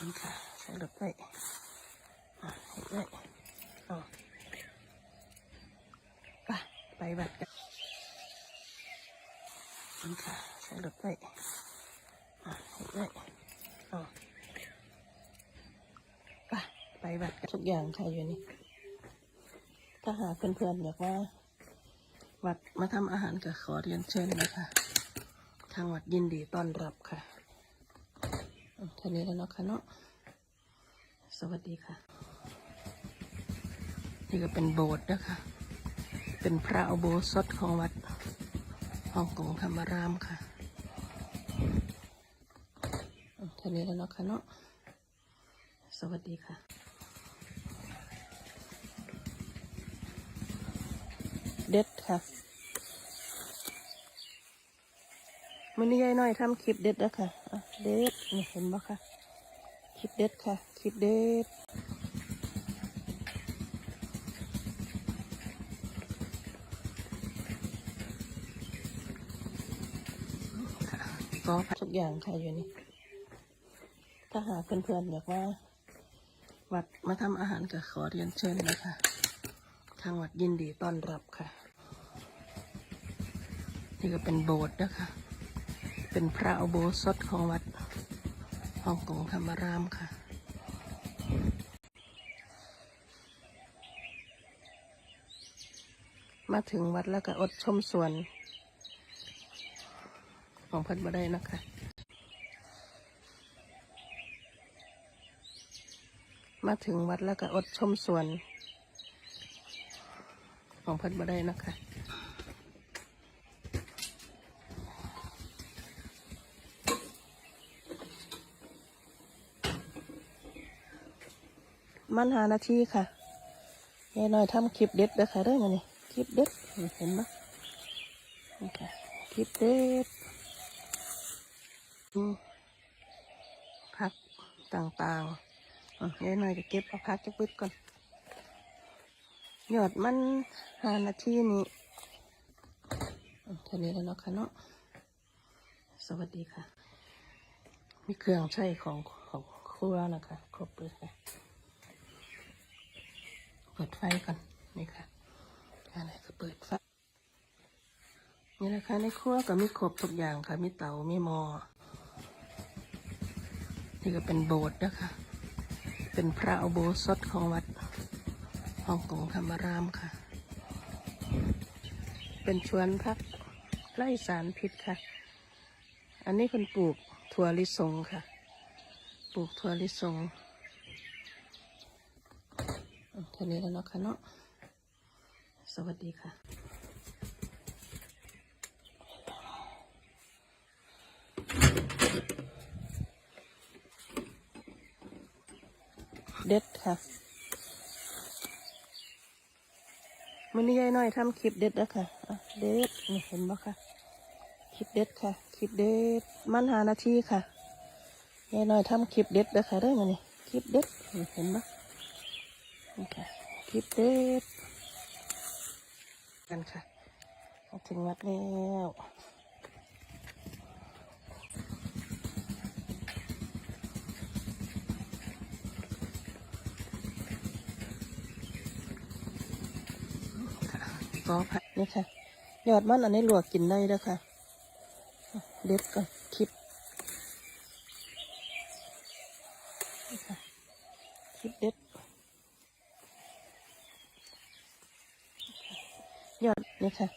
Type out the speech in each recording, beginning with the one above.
นี่ค่ะใส่รถไปอะเห็นไหมเอไปไปบัดกันนี่ค่ะใส่รถไปอะเห็นไหมเอไปไปบัดกันทุกอย่างค่ะอยู่นี่ถ้าหาเพื่อนๆอยากว่าวัดมาทำอาหารก็ขอเรียนเชิญนะคะ ทางวัดยินดีต้อนรับค่ะอืมเท่านี้แล้วเนาะค่ะเนาะ วัสดีค่ะ นี่ก็เป็นโบสถ์นะคะ เป็นพระอุโบสถของวัดฮ่องกงธรรมรามค่ะอืมเท่านี้แล้วเนาะค่ะเนาะ สวัสดีค่ะเด็ดค่ะมันนี่ยายน้อยทำคลิปเด็ดแล้วค่ะอะเด็ดนี่เห็นบ่ค่ะ คลิปเด็ดค่ะ คลิปเด็ดก็ทุกอย่างค่ะอยู่นี่ ถ้าหากเพื่อนๆอยากว่า วัดมาทำอาหารก็ขอเรียนเชิญนะคะทางวัดยินดีต้อนรับค่ะ นี่ก็เป็นโบสถ์นะคะ เป็นพระอุโบสถของวัด ฮ่องกงธรรมารามค่ะมาถึงวัดแล้วก็อดชมสวน ของเพันบ่ได้นะคะ มาถึงวัดแล้วก็อดชมสวน ของเพันบ่ได้นะคะ มันหานาทีค่ะยายน้อยทำคลิปเด็ดเด้อค่ะเด้อมานี่คลิปเด็ดเห็นไหมนี่ค่ะคลิปเด็ดพักต่างๆอะยายน้อยจะเก็บเอาพักจะปึ๊ดก่อนหยอดมันหานาทีนี้อะเท่านี้แล้วเนาะค่ะเนาะสวัสดีค่ะ มีเครื่องใช้ของของครัวนะคะ ครบเลยค่ะ เปิดไฟก่อนนี่ค่ะอะไรก็เปิดไฟนี่นะคะในครัวก็มีครบทุกอย่างค่ะ มีเตามีหม้อนี่ก็เป็นโบสถ์นะคะ เป็นพระอุโบสถของวัดฮ่องกงธรรมรามค่ะ เป็นชวนพักไล่สารพิษค่ะ อันนี้คนปลูกถั่วลิสงค่ะ ปลูกถั่วลิสง ท่านี้แล้วเนาะค่ะเนาะสวัสดีค่ะเด็ดค่ะมันนี่ยายน้อยทำคลิปเด็ดแล้วค่ะอะเด็ดนี่เห็นบ่ค่ะคลิปเด็ดค่ะคลิปเด็ดมันหานาทีค่ะยายน้อยทำคลิปเด็ดแล้วค่ะเด้อมนี่คลิปเด็ดเห็นบ่ นี่ค่ะคลิปเด็ดกันค่ะมาถึงวัดแล้วค่ะก็ผัดนี่ค่ะ ยอดมันอันนี้ลวกกินได้แล้วค่ะ เด็ดก่อนคลิปนี่ค่ะคลิปเด็ด ยอดนี่ค่ะ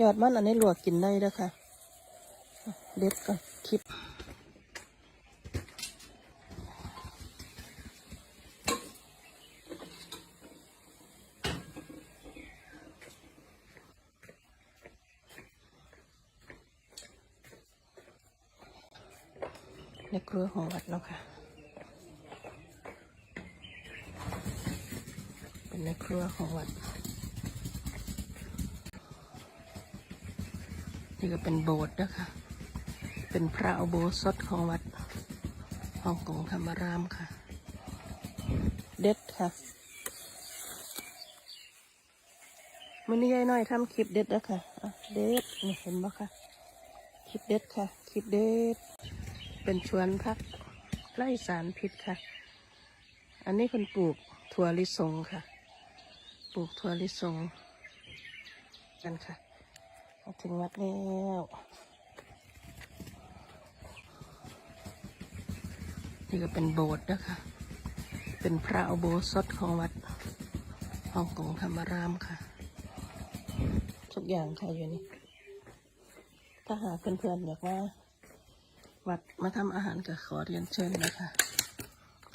ยอดมันอันนี้ลวกกินได้แล้วยค่ะ เด็ดก่อนคลิปในครัวของวัดเนาะค่ะ เป็นในครัวของวัด นี่ก็เป็นโบสถ์นะคะ เป็นพระอุโบสถของวัดฮ่องกงธรรมรามค่ะ เด็ดค่ะมันนี่ยายน้อยทำคลิปเด็ดแล้วค่ะะเด็ดนี่เห็นบ่ค่ะคลิปเด็ดค่ะ คลิปเด็ด เป็นชวนพักไร่สารพิษค่ะ อันนี้คนปลูกถั่วลิสงค่ะ ปลูกถั่วลิสงกันค่ะ ถึงวัดแล้วนี่ก็เป็นโบสถ์นะคะ เป็นพระอุโบสถของวัดฮ่องกงธรรมารามค่ะ ทุกอย่างค่ะอยู่นี่ ถ้าหากเพื่อนๆอยากว่า วัดมาทำอาหารก็ขอเรียนเชิญนะคะ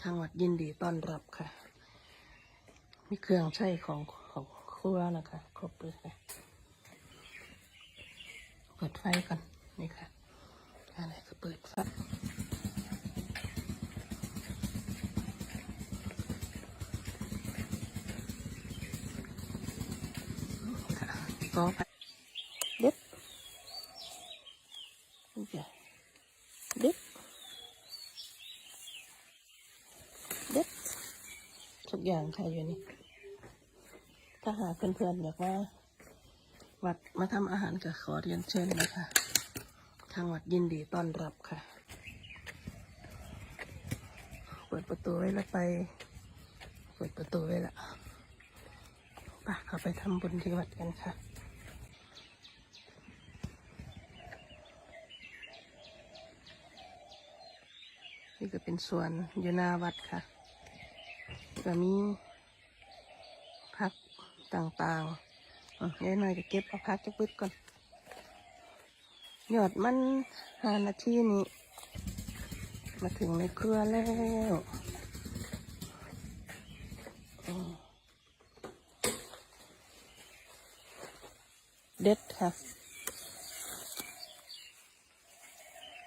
ทางวัดยินดีต้อนรับค่ะ มีเครื่องใช้ของของครัวนะคะ ครบเลยค่ะ เปิดไฟก่อน นี่ค่ะอะไรก็เปิดไฟก็ไปเด็ดนี่จ้ะเด็ดเด็ดทุกอย่างค่ะอยู่นี่ถ้าหาเพื่อนๆอยากว่า วัดมาทำอาหารก็ขอเรียนเชิญนะคะ ทางวัดยินดีต้อนรับค่ะ เปิดประตูไว้แล้วไป เปิดประตูไว้ละไป่ะเข้าไปทำบุญที่วัดกันค่ะนี่ก็เป็นสวนอยู่หน้าวัดค่ะก็มีพักต่างๆ อะยายหน่อยจะเก็บเอาพักจะปึ๊ดก่อน หยอดมันหานาทีนี้ มาถึงในเครัวแล้วเด็ดค่ะ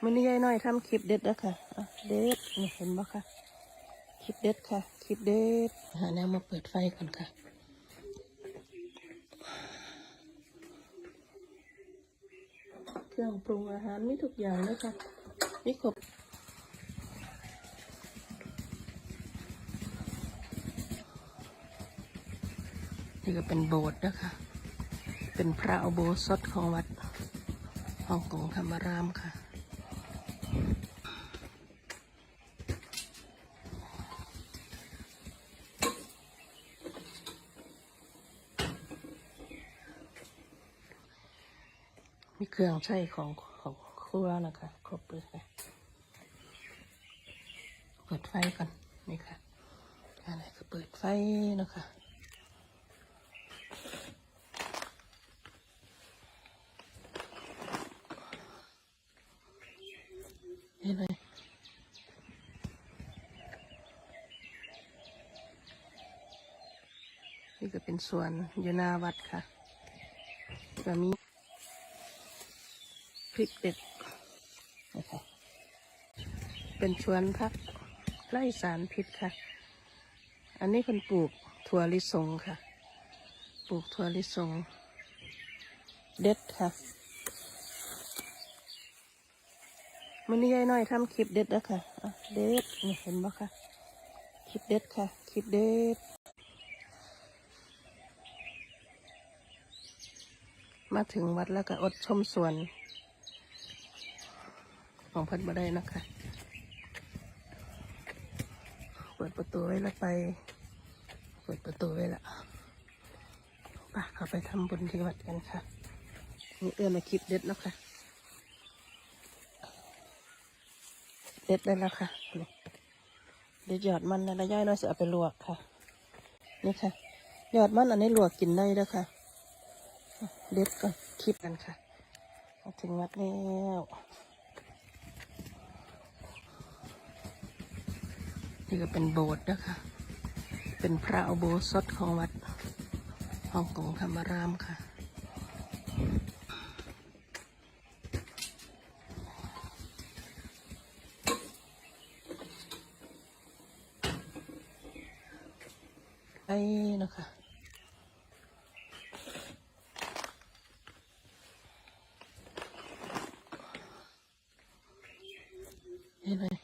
มันนี้ยายหน่อยทำคลิปเด็ดแล้วค่ะเด็ดนี่เห็นปะคะ คลิปเด็ดค่ะ คลิปเด็ด หาแนวมาเปิดไฟก่อนค่ะ เครื่องปรุงอาหารมีทุกอย่างเลยค่ะมีครบนี่ก็เป็นโบสถ์นะคะ เป็นพระอุโบสถของวัดฮ่องกงธรรมรามค่ะ เครื่องใช้ของของครัวนะคะครบเลยค่ะเปิดไฟก่อนนี่ค่ะอะไรก็เปิดไฟนะคะเห็นไหมนี่ก็เป็นส่วนอยู่หน้าวัดค่ะก็มี พริกเด็ดนะคะเป็นชวนพักไล่สารพิษค่ะ อันนี้คนปลูกถั่วลิสงค่ะ ปลูกถั่วลิสง เด็ดค่ะมันนี้ยายน้อยทำคลิปเด็ดแล้วค่ะอะเด็ดนี่เห็นปะคะคลิปเด็ดค่ะ คลิปเด็ด มาถึงวัดแล้วก็อดชมสวน ของเพันมาได้นะคะเปิดประตูไว้แล้วไป เปิดประตูไว้ละป่ะเข้าไปทำบุญที่วัดกันค่ะนี่เอื้อมาคลิปเด็ดแล้วค่ะเด็ดได้แล้วค่ะเด็ดยอดมันนะย่อยน้อยจะเอาไปลวกค่ะ นี่ค่ะ ยอดมันอันนี้ลวกกินได้แล้วค่ะเด็ดก่อนคลิปกันค่ะมาถึงวัดแล้ว นี่ก็เป็นโบสถ์นะคะ เป็นพระอุโบสถของวัดฮ่องกงธรรมารามค่ะ ไอ้นะคะ เห็นไหมนี่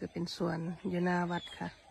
ก็เป็นสวนอยู่หน้าวัดค่ะ